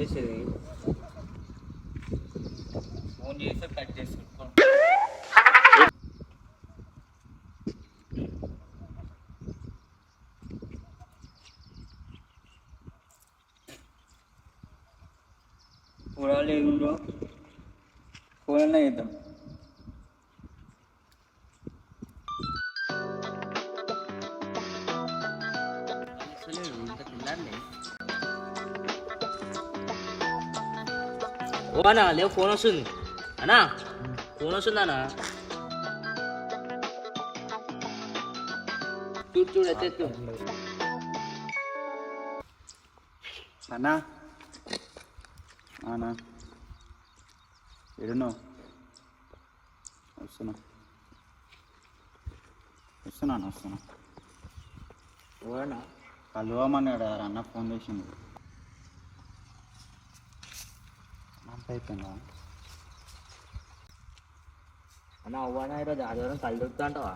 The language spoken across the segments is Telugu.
చేసేది? ఫోన్ చేస్తే కట్ చేసి చూడాలి బ్రో. ఫోన్ అన్నా ఓ అన్నా లేవు ఫోన్ వస్తుంది అన్నా ఫోన్ వస్తుంది అన్నా చూడు చూడు ఎత్తు అన్నా అన్నా ఎడున్నావు వస్తున్నా వస్తున్నాను వస్తున్నా ఓనా కలవమన్నాడు అన్న ఫోన్ చేసిండు అయిపోయిందా? అన్న అవ్వనా ఈరోజు? ఆదివారం కళ్ళు దొరుకుతా అంటావా?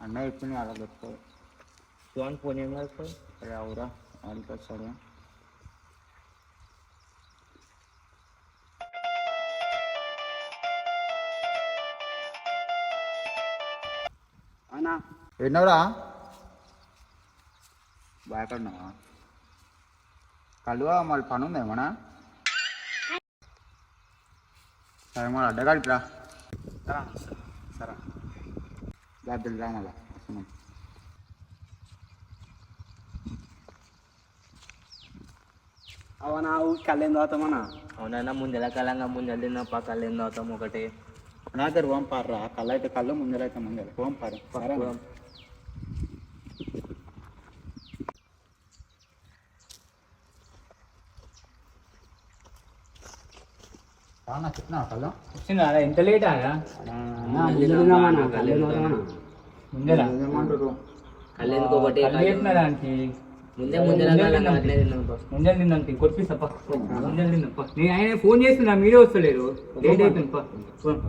అన్న చెప్పింది అలా పెట్టుకో ఫోన్ ఫోన్ ఏం కాదు సరే అవురా వాడికి వచ్చాడు. అన్నా. ఎన్నోరా? భయపడినావా? కలువా మళ్ళీ పని ఉంది ఏమన్నా సరే మళ్ళీ అడ్డగాడికి రా సరే జాగ్రత్తలు రా మళ్ళా వస్తున్నాం అవునా కళ్ళేం తాగుతామన్నా అవునన్నా ముందెల కాలంగా ముందెల తిన్నప్ప కళ్ళేం తాగుతాం ఒకటి నా దగ్గర పోం పార్రా కళ్ళు అయితే కళ్ళు ముందరైతే ముందర పోం పారు రానా చెప్పినా కళ్ళు వచ్చిందా? ఎంత లేట్ ఆగా? ముందరా? దానికి ముందే కొట్టిస్తా నేను ఆయన ఫోన్ చేస్తున్నా మీరే వస్తలేరు. లేట్ అవుతుంది ఫోన్.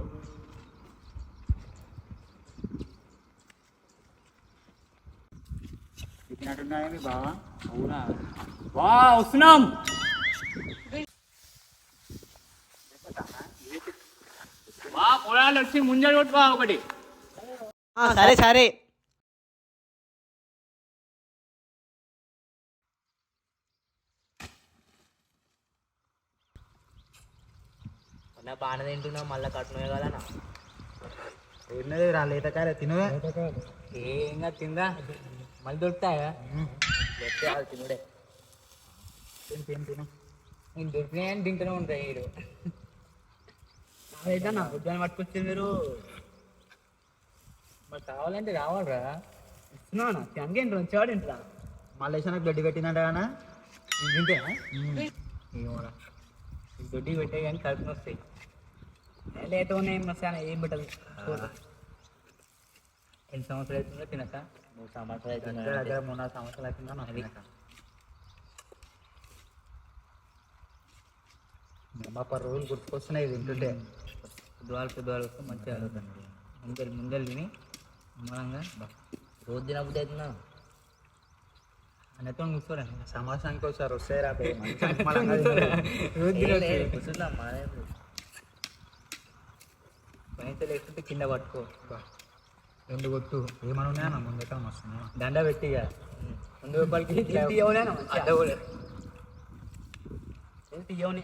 బావా? అవునా? వా వస్తున్నాం వా పొలాలు వచ్చి ముంజలు కొట్టువా ఒకటి. సరే సరే. బాగానే తింటున్నావు మళ్ళీ కట్టినవే కదా ఉన్నది రా లేతకాయ తిను ఏంగా తిందా? మళ్ళీ దొరుకుతాయా? తినుడే. తిను తిను తిను. నేను దొరికినాయని తింటూనే ఉంటాయి వీడు అయితే నా బుద్ధాన్ని పట్టుకొచ్చింది మీరు. మరి కావాలంటే రావాలరా. ఇస్తున్నా అందుకే వచ్చేవాడు ఇంట్లో. మలేషియాకి గడ్డి పెట్టిందంట కానీ తింటేనా? ఏమోరా. దొడ్డి పెట్టే కానీ కడుపుని వస్తాయి లేత ఉన్నాయి మసాలా ఏం పెట్టదు. ఎన్ని సంవత్సరాలు అవుతుందో తినక? మూడు సంవత్సరాలు అవుతుంది మూడు నాలుగు సంవత్సరాలు అవుతుందా నాకు మా రోజులు గుర్తుకొస్తున్నాయి తింటుంటే పొద్దువాళ్ళు పొద్దువాళ్ళు వస్తే మంచిగా అడుగుతాను ముందలు ముందలు తిని నిమ్మలంగా రోజు తినబుద్ధి అవుతుందా? అన్నతో కూర్చోరండి సంవత్సరానికి ఒకసారి వస్తాయి రా వేస్తుంటే కింద పట్టుకో. రెండు కొట్టు. ఏమని ఉన్నాయా? ముందట మస్తు దండ పెట్టి ఇక. వంద రూపాయలకి అడ్డ కూడా. తీయవని?